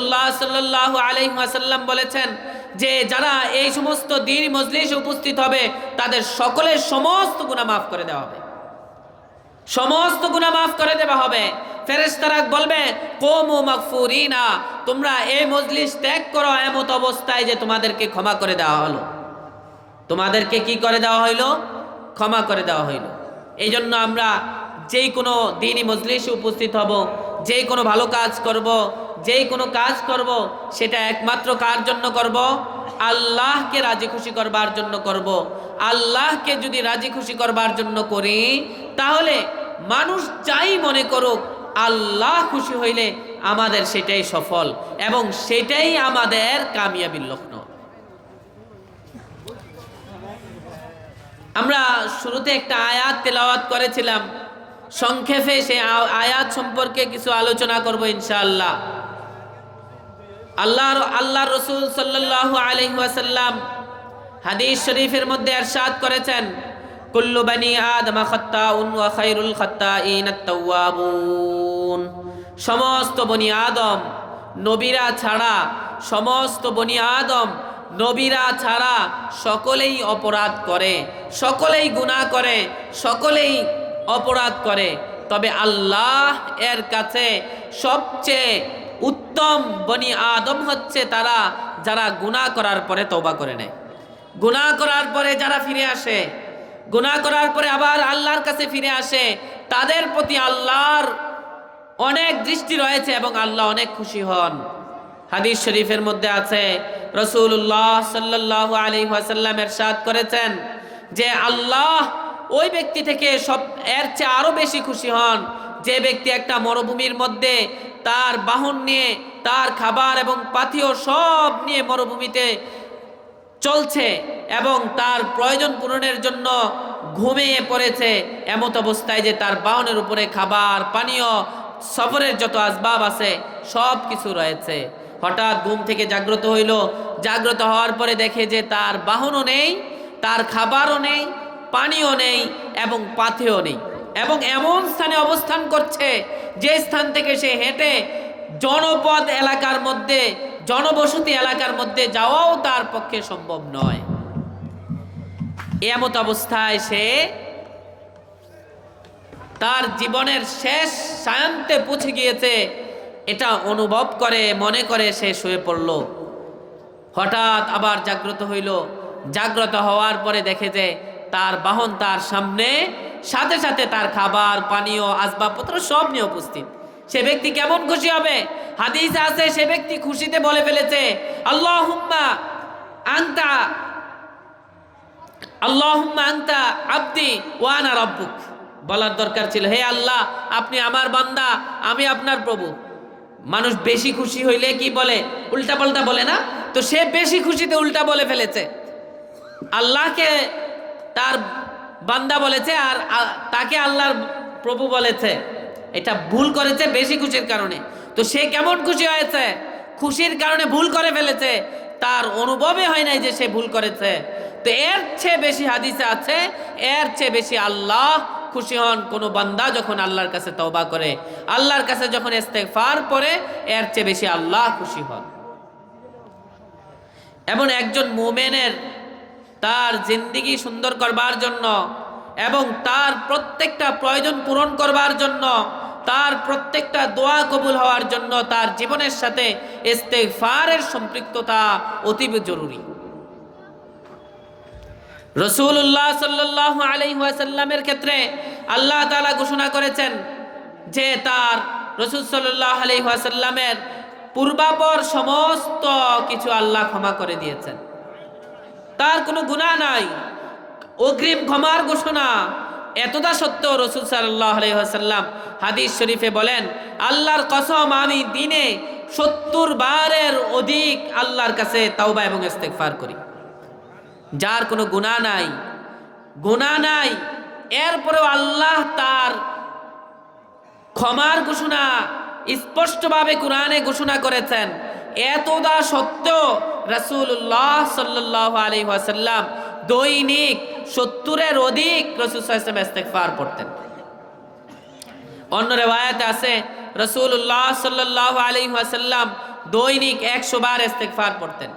রসুল্লাহ সাল্লাহ আলহিহাসাল্লাম বলেছেন যে যারা এই সমস্ত দিন মজলিসে উপস্থিত হবে, তাদের সকলের সমস্ত গুণা মাফ করে দেওয়া হবে। সমস্ত গুণা মাফ করে দেওয়া হবে। ফেরেশতারা বলবে কোমু মাগফুরিনা, তোমরা এই মজলিস ত্যাগ করো এমত অবস্থায় যে তোমাদেরকে ক্ষমা করে দেওয়া হলো। তোমাদেরকে কি করে দেওয়া হইল? ক্ষমা করে দেওয়া হইল। এই জন্য আমরা যেই কোনো দিনই মজলিসে উপস্থিত হব, যেই কোনো ভালো কাজ করব যেই কোনো কাজ করব, সেটা একমাত্র কার জন্য করব? আল্লাহকে রাজি খুশি করবার জন্য করব। আল্লাহকে যদি রাজি খুশি করবার জন্য করি, তাহলে মানুষ যাই মনে করুক, আল্লাহ খুশি হইলে আমাদের সেটাই সফল এবং সেটাই আমাদের কামিয়াবির লক্ষ্য আমরা শুরুতে একটা আয়াত তেলাওয়াত করেছিলাম। সংক্ষেপে আ- আয়াত সম্পর্কে কিছু আলোচনা করব ইনশাআল্লাহ। আল্লাহ আল্লাহ রসুল সাল্লাহ আলহিহাসাল্লাম হাদিস শরীফের মধ্যে এরশাদ করেছেন, কুল্লু বানি আদম খাত্তাউন ওয়া খায়রুল খাত্তাইন আত-তাওয়াবুন। সমস্ত বনি আদম নবীরা ছাড়া, সমস্ত বনি আদম নবীরা ছাড়া সকলেই অপরাধ করে, সকলেই গুনাহ করে, সকলেই অপরাধ করে। তবে আল্লাহ এর কাছে সবচেয়ে উত্তম বনি আদম হচ্ছে তারা যারা গুনাহ করার পরে তওবা করে নেয়। গুনাহ করার পরে যারা ফিরে আসে, গুনাহ করার পরে আবার আল্লাহর কাছে ফিরে আসে, তাদের প্রতি আল্লাহর অনেক দৃষ্টি রয়েছে এবং আল্লাহ অনেক খুশি হন। হাদিস শরীফের মধ্যে আছে রসুল্লাহ সাল্লাহ আলী ওয়াসাল্লাম এরশাদ করেছেন যে আল্লাহ ওই ব্যক্তি থেকে সব, এর চেয়ে আরও বেশি খুশি হন। যে ব্যক্তি একটা মরুভূমির মধ্যে তার বাহন নিয়ে, তার খাবার এবং পাথিও সব নিয়ে মরুভূমিতে চলছে এবং তার প্রয়োজন পূরণের জন্য ঘুমিয়ে পড়েছে, এমত অবস্থায় যে তার বাহনের উপরে খাবার, পানীয়, সফরের যত আসবাব আছে, সব কিছু রয়েছে। হঠাৎ ঘুম থেকে জাগ্রত হইল। জাগ্রত হওয়ার পরে দেখে যে তার বাহনও নেই, তার খাবারও নেই পানিও নেই এবং পাথেও নেই। এবং এমন স্থানে অবস্থান করছে যে স্থান থেকে সে হেঁটে জনপদ এলাকার মধ্যে, জনবসতি এলাকার মধ্যে যাওয়াও তার পক্ষে সম্ভব নয়। এমত অবস্থায় সে তার জীবনের শেষ সায়ন্তে পৌঁছে গিয়েছে। এটা অনুভব করে, মনে করে সে শুয়ে পড়ল। হঠাৎ আবার জাগ্রত হইল। জাগ্রত হওয়ার পরে দেখে যে তার বাহন তার সামনে সাথে সাথে তার খাবার, পানীয়, আসবাবপত্র সব নিয়ে উপস্থিত। সে ব্যক্তি কেমন খুশি হবে? হাদিস আছে, সে ব্যক্তি খুশিতে বলে ফেলেছে আল্লাহ হুম্মা আন্তা, আল্লাহুম্মা আনতা আব্দি ওয়ানা রব্বুক। বলার দরকার ছিল, হে আল্লাহ, আপনি আমার বান্দা, আমি আপনার প্রভু। মানুষ বেশি খুশি হইলে কি বলে? উল্টা পাল্টা বলে না? তো সে বেশি খুশিতে উল্টা বলে ফেলেছে। আল্লাহকে তার বান্দা বলেছে আর তাকে আল্লাহর প্রভু বলেছে। এটা ভুল করেছে বেশি খুশির কারণে। তো সে কেমন খুশি হয়েছে? খুশির কারণে ভুল করে ফেলেছে। তার অনুভবে হয় নাই যে সে ভুল করেছে। তো এর চেয়ে বেশি হাদিসে আছে, এর চেয়ে বেশি আল্লাহ খুশি হন কোনো বান্দা যখন আল্লাহর কাছে তওবা করে। আল্লাহর কাছে যখন ইস্তেগফার পরে এর চেয়ে বেশি আল্লাহ খুশি হন। এমন একজন মুমেনের তার জিন্দিগি সুন্দর করবার জন্য এবং তার প্রত্যেকটা প্রয়োজন পূরণ করবার জন্য, তার প্রত্যেকটা দোয়া কবুল হওয়ার জন্য তার জীবনের সাথে ইস্তেগফারের সম্পৃক্ততা অতীব জরুরি। রসুল্লাহ সাল্লাহ আলহিহাসাল্লামের ক্ষেত্রে আল্লাহ তালা ঘোষণা করেছেন যে তার রসুল সাল্লাহ আলহিহাসাল্লামের পূর্বাপর সমস্ত কিছু আল্লাহ ক্ষমা করে দিয়েছেন। তার কোনো গুণা নাই। অগ্রিম ক্ষমার ঘোষণা এতটা সত্য, রসুল সাল্লাহ আলহিহাসাল্লাম হাদিস শরীফে বলেন, আল্লাহর কসম, আমি দিনে সত্তর বারের অধিক আল্লাহর কাছে তাওবা এবং ইস্তেগফার করি। যার কোনো গুণা নাই গুণা নাই, এরপরেও আল্লাহ তার ক্ষমার ঘোষণা স্পষ্টভাবে কোরআনে ঘোষণা করেছেন। এতদা সত্ত্বেও রাসূলুল্লাহ সাল্লাহ আলী ওয়াসাল্লাম দৈনিক সত্তরের অধিক রসুল ইস্তেকফার পড়তেন। অন্য রেওয়ায়াতে আছে রসুল্লাহ সাল্লাহ আলী ওয়াসাল্লাম দৈনিক একশো বার ইস্তেকফার পড়তেন।